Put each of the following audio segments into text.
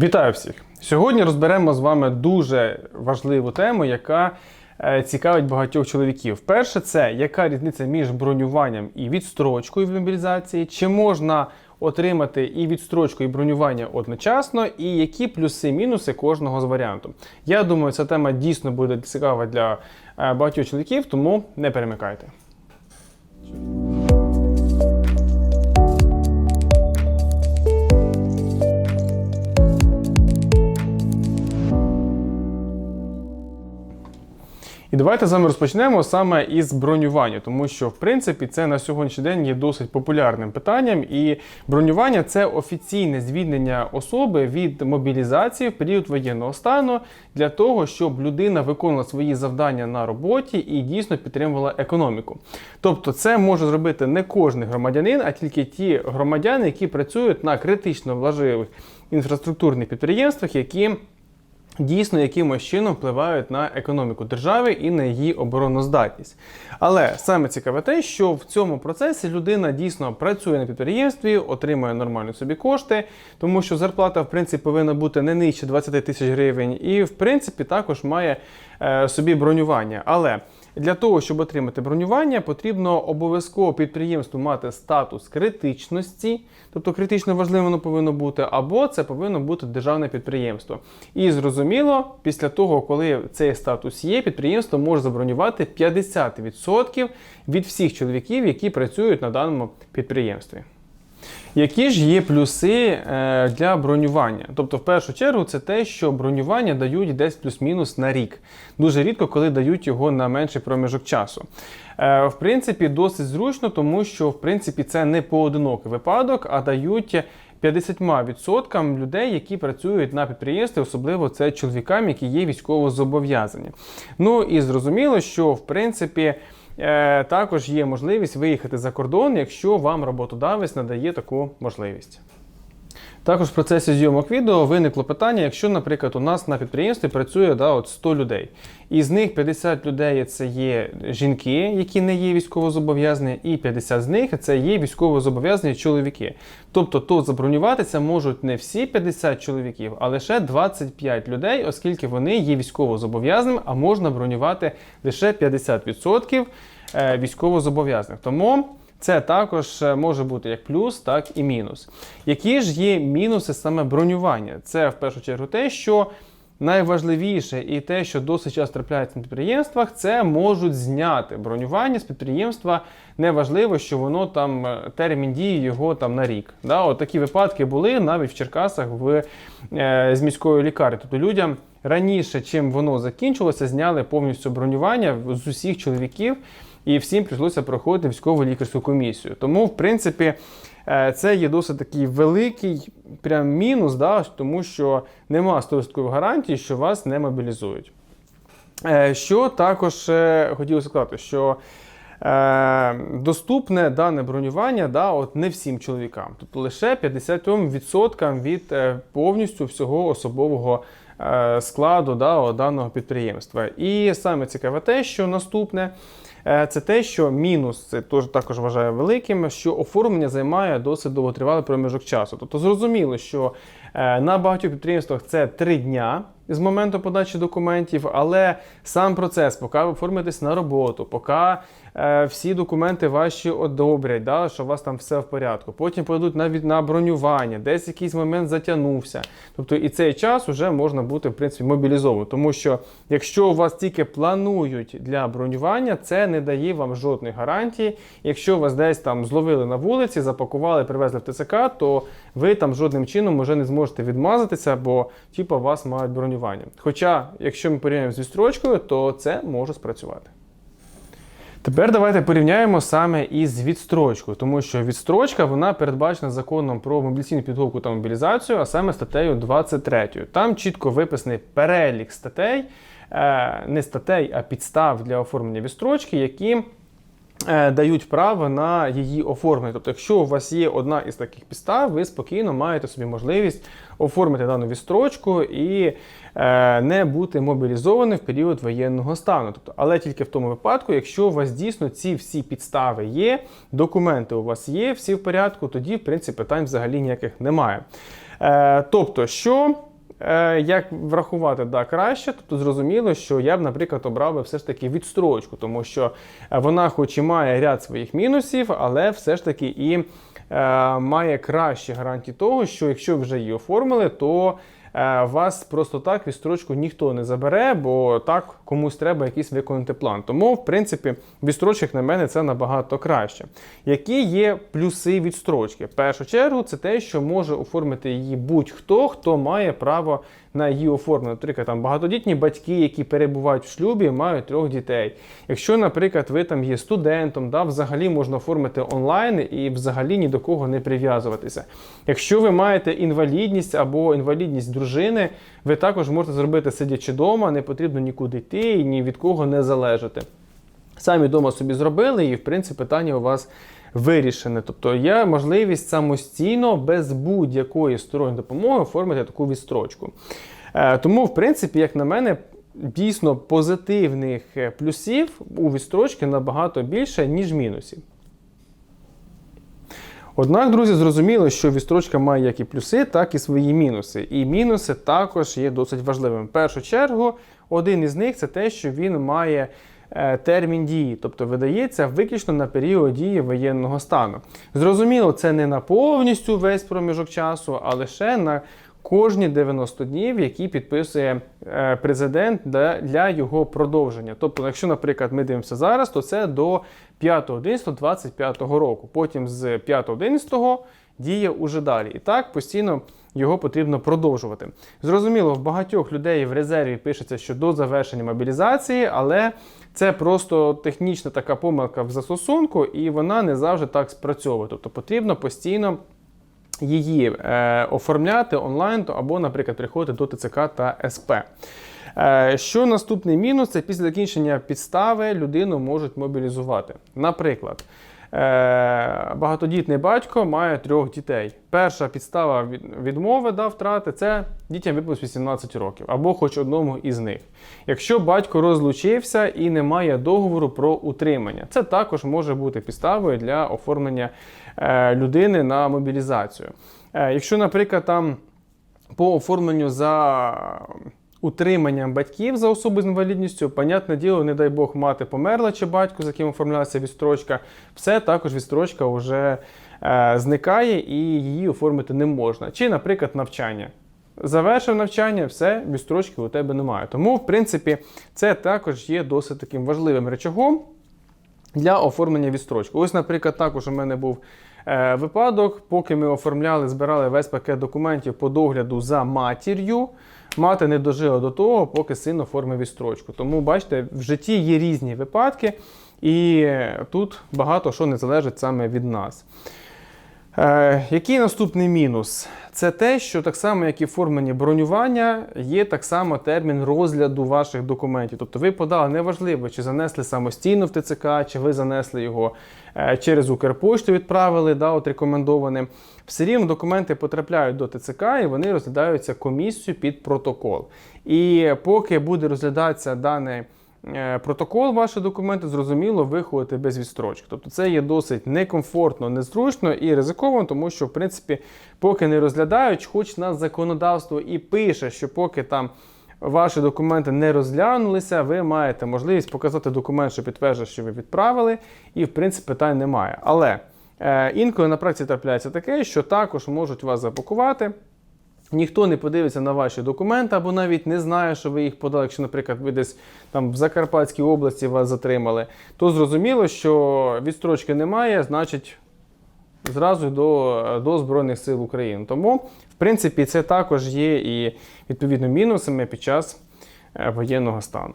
Вітаю всіх! Сьогодні розберемо з вами дуже важливу тему, яка е, цікавить багатьох чоловіків. Перше, це яка різниця між бронюванням і відстрочкою в мобілізації, чи можна отримати і відстрочку, і бронювання одночасно, і які плюси-мінуси кожного з варіантів. Я думаю, ця тема дійсно буде цікава для е, багатьох чоловіків, тому не перемикайте. І давайте з вами розпочнемо саме із бронювання, тому що в принципі це на сьогоднішній день є досить популярним питанням. І бронювання це офіційне звільнення особи від мобілізації в період воєнного стану для того, щоб людина виконувала свої завдання на роботі і дійсно підтримувала економіку. Тобто, це може зробити не кожен громадянин, а тільки ті громадяни, які працюють на критично важливих інфраструктурних підприємствах, які дійсно якимось чином впливають на економіку держави і на її обороноздатність. Але саме цікаве те, що в цьому процесі людина дійсно працює на підприємстві, отримує нормальні собі кошти, тому що зарплата, в принципі, повинна бути не нижче 20 тисяч гривень, і в принципі також має е, собі бронювання. Але для того, щоб отримати бронювання, потрібно обов'язково підприємству мати статус критичності, тобто критично важливо воно повинно бути, або це повинно бути державне підприємство. І зрозуміло, після того, коли цей статус є, підприємство може забронювати 50% від всіх чоловіків, які працюють на даному підприємстві. Які ж є плюси е, для бронювання? Тобто, в першу чергу, це те, що бронювання дають десь плюс-мінус на рік. Дуже рідко, коли дають його на менший проміжок часу. Е, В принципі, досить зручно, тому що в принципі це не поодинокий випадок, а дають 50% людей, які працюють на підприємстві, особливо це чоловікам, які є військово зобов'язані. Ну і зрозуміло, що в принципі. Е, Також є можливість виїхати за кордон, якщо вам роботодавець надає таку можливість. Також в процесі зйомок відео виникло питання, якщо, наприклад, у нас на підприємстві працює да, от 100 людей, і з них 50 людей це є жінки, які не є військовозобов'язані, і 50 з них це є військовозобов'язані чоловіки. Тобто тут забронюватися можуть не всі 50 чоловіків, а лише 25 людей, оскільки вони є військовозобов'язаними, а можна бронювати лише 50% е, військовозобов'язаних. Тому це також е, може бути як плюс, так і мінус. Які ж є мінуси саме бронювання? Це в першу чергу те, що найважливіше і те, що досить часто трапляється на підприємствах, це можуть зняти бронювання з підприємства. Неважливо, що воно там е, термін дії його там на рік. Да? От такі випадки були навіть в Черкасах в, е, з міської лікарні. Тобто людям раніше, чим воно закінчилося, зняли повністю бронювання з усіх чоловіків і всім прийшлося проходити військову лікарську комісію. Тому, в принципі, е, це є досить такий великий прям мінус, да, тому що нема 100% гарантії, що вас не мобілізують. Е, Що також е, хотілося сказати, що доступне дане бронювання да, от не всім чоловікам, тобто лише 50% від повністю всього особового складу да, даного підприємства. І саме цікаве те, що наступне. Е, Це те, що мінус це також вважаю великим, що оформлення займає досить довготривалий проміжок часу. Тобто зрозуміло, що е, на багатьох підприємствах це три дня з моменту подачі документів, але сам процес, поки ви оформитесь на роботу, поки е, всі документи ваші одобрять, да, що у вас там все в порядку. Потім подадуть навіть на бронювання, десь якийсь момент затягнувся. Тобто і цей час вже можна бути в принципі мобілізованим. Тому що якщо у вас тільки планують для бронювання, це не дає вам жодної гарантії. Якщо вас десь там зловили на вулиці, запакували, привезли в ТЦК, то ви там жодним чином вже не зможете відмазатися, бо типу, вас мають бронювання. Хоча, якщо ми порівняємо з відстрочкою, то це може спрацювати. Тепер давайте порівняємо саме із відстрочкою, тому що відстрочка вона передбачена законом про мобілізаційну підготовку та мобілізацію, а саме статтею 23. Там чітко виписаний перелік статей, е, не статей, а підстав для оформлення відстрочки, які дають право на її оформлення. Тобто, якщо у вас є одна із таких підстав, ви спокійно маєте собі можливість оформити дану відстрочку і е, не бути мобілізованим в період воєнного стану. Тобто, але тільки в тому випадку, якщо у вас дійсно ці всі підстави є, документи у вас є, всі в порядку, тоді, в принципі, питань взагалі ніяких немає. Е, тобто, що. Е, Як врахувати да, краще, тобто зрозуміло, що я б, наприклад, обрав би все ж таки відстрочку, тому що е, вона, хоч і має ряд своїх мінусів, але все ж таки і е, має кращі гарантії того, що якщо вже її оформили, то е, вас просто так відстрочку ніхто не забере, бо так комусь треба якийсь виконати план. Тому, в принципі, відстрочок на мене це набагато краще. Які є плюси відстрочки? В першу чергу, це те, що може оформити її будь-хто, хто має право на її оформлення. Наприклад, там багатодітні батьки, які перебувають в шлюбі, мають трьох дітей. Якщо, наприклад, ви там є студентом, да, взагалі можна оформити онлайн і взагалі ні до кого не прив'язуватися. Якщо ви маєте інвалідність або інвалідність дружини, ви також можете зробити сидячи вдома, не потрібно нікуди йти і ні від кого не залежати. Самі вдома собі зробили, і в принципі питання у вас вирішене. Тобто є можливість самостійно, без будь-якої сторонньої допомоги оформити таку відстрочку. Е, Тому, в принципі, як на мене, дійсно позитивних е, плюсів у відстрочки набагато більше, ніж мінусів. Однак, друзі, зрозуміло, що відстрочка має як і плюси, так і свої мінуси. І мінуси також є досить важливими. В першу чергу, один із них це те, що він має е, термін дії, тобто видається виключно на період дії воєнного стану. Зрозуміло, це не на повністю весь проміжок часу, а лише на кожні 90 днів, які підписує е, президент для, його продовження. Тобто, якщо, наприклад, ми дивимося зараз, то це до 5.11.25 року. Потім з 5.11 діє уже далі. І так постійно його потрібно продовжувати. Зрозуміло, в багатьох людей в резерві пишеться, що до завершення мобілізації, але це просто технічна така помилка в застосунку, і вона не завжди так спрацьовує. Тобто потрібно постійно її е, оформляти онлайн або, наприклад, приходити до ТЦК та СП. Е, що наступний мінус? Це після закінчення підстави людину можуть мобілізувати. Наприклад, багатодітний батько має трьох дітей. Перша підстава відмови да, втрати це дітям виповнилось 18 років, або хоч одному із них. Якщо батько розлучився і не має договору про утримання, це також може бути підставою для оформлення е, людини на мобілізацію. Е, якщо, наприклад, там по оформленню за утриманням батьків за особу з інвалідністю, понятне діло, не дай Бог, мати померла чи батько, з яким оформлялася відстрочка, все також відстрочка вже е, зникає і її оформити не можна. Чи, наприклад, навчання. Завершив навчання, все, відстрочки у тебе немає. Тому, в принципі, це також є досить таким важливим речагом для оформлення відстрочки. Ось, наприклад, також у мене був е, випадок, поки ми оформляли, збирали весь пакет документів по догляду за матір'ю. Мати не дожила до того, поки син оформив відстрочку. Тому, бачите, в житті є різні випадки, і тут багато що не залежить саме від нас. Е, який наступний мінус? Це те, що так само, як і формені бронювання, є так само термін розгляду ваших документів. Тобто ви подали, неважливо, чи занесли самостійно в ТЦК, чи ви занесли його через Укрпошту, відправили, да, от рекомендованим. Все рівно документи потрапляють до ТЦК і вони розглядаються комісією під протокол. І поки буде розглядатися дане е, протокол, ваші документи, зрозуміло, ви ходите без відстрочки. Тобто це є досить некомфортно, незручно і ризиковано, тому що, в принципі, поки не розглядають, хоч нас законодавство і пише, що поки там. Ваші документи не розглянулися, ви маєте можливість показати документ, що підтверджує, що ви відправили, і в принципі питань немає. Але е, інколи на практиці трапляється таке, що також можуть вас запакувати. Ніхто не подивиться на ваші документи, або навіть не знає, що ви їх подали. Якщо, наприклад, ви десь там в Закарпатській області вас затримали, то зрозуміло, що відстрочки немає, значить зразу до, до Збройних сил України. Тому, принципі, це також є і відповідно мінусами під час е, воєнного стану.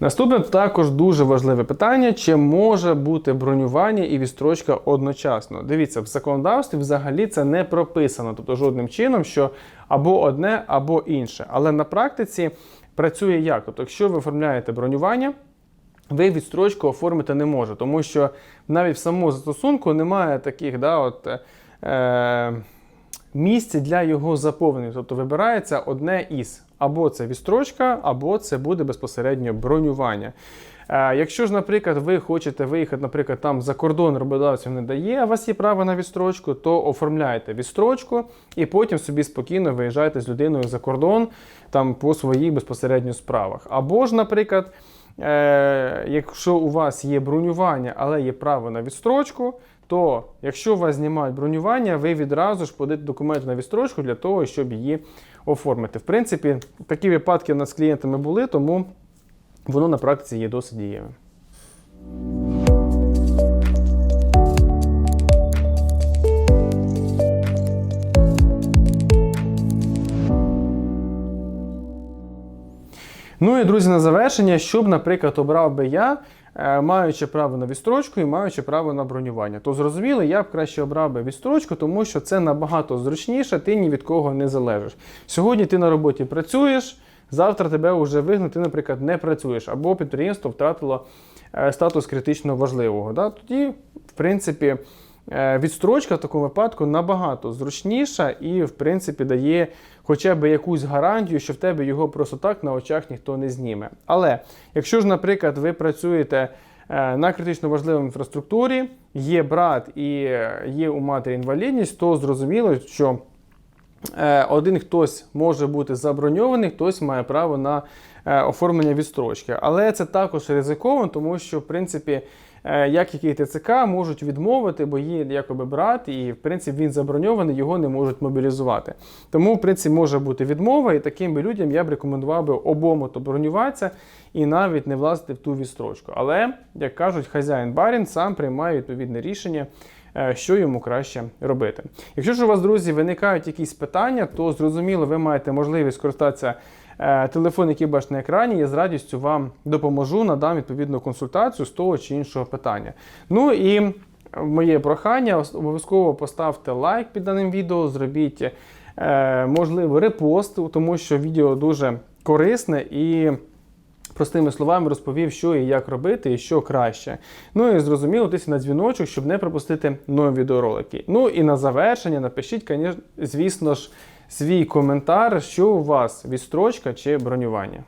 Наступне також дуже важливе питання: чи може бути бронювання і відстрочка одночасно? Дивіться, в законодавстві взагалі це не прописано, тобто жодним чином, що або одне, або інше. Але на практиці працює як? Тобто, якщо ви оформляєте бронювання, ви відстрочку оформити не можете, тому що навіть в самому застосунку немає таких да, от, е, місць для його заповнення. Тобто вибирається одне із. Або це відстрочка, або це буде безпосередньо бронювання. Е, Якщо ж, наприклад, ви хочете виїхати, наприклад, там за кордон роботодавців не дає, а у вас є право на відстрочку, то оформляйте відстрочку і потім собі спокійно виїжджайте з людиною за кордон там по своїх безпосередньо справах. Або ж, наприклад, е, якщо у вас є бронювання, але є право на відстрочку, то якщо вас знімають бронювання, ви відразу ж подаєте документи на відстрочку для того, щоб її оформити. В принципі, такі випадки у нас з клієнтами були, тому воно на практиці є досить дієвим. Ну і друзі, на завершення, що б, наприклад, обрав би я, маючи право на відстрочку і маючи право на бронювання, то зрозуміло, я б краще обрав би відстрочку, тому що це набагато зручніше, ти ні від кого не залежиш. Сьогодні ти на роботі працюєш, завтра тебе вже вигнати, ти, наприклад, не працюєш, або підприємство втратило е, статус критично важливого. Да? Тоді, в принципі, е, відстрочка в такому випадку набагато зручніша і, в принципі, дає хоча б якусь гарантію, що в тебе його просто так на очах ніхто не зніме. Але якщо ж, наприклад, ви працюєте е, на критично важливій інфраструктурі, є брат і е, є у матері інвалідність, то зрозуміло, що е, один хтось може бути заброньований, хтось має право на е, оформлення відстрочки. Але це також ризиковано, тому що, в принципі, е, як який ТЦК можуть відмовити, бо є якоби брат, і в принципі він заброньований, його не можуть мобілізувати. Тому, в принципі, може бути відмова, і таким би людям я б рекомендував би обом то бронюватися і навіть не влазити в ту відстрочку. Але, як кажуть, хазяїн барін сам приймає відповідне рішення. е, Що йому краще робити. Якщо ж у вас, друзі, виникають якісь питання, то зрозуміло, ви маєте можливість скористатися е, телефон, який бачите на екрані. Я з радістю вам допоможу, надам відповідну консультацію з того чи іншого питання. Ну і моє прохання, обов'язково поставте лайк під даним відео, зробіть е, можливо репост, тому що відео дуже корисне і. Простими словами розповів, що і як робити, і що краще. Ну і зрозуміло, тисі на дзвіночок, щоб не пропустити нові відеоролики. Ну і на завершення напишіть, звісно ж, свій коментар, що у вас відстрочка чи бронювання.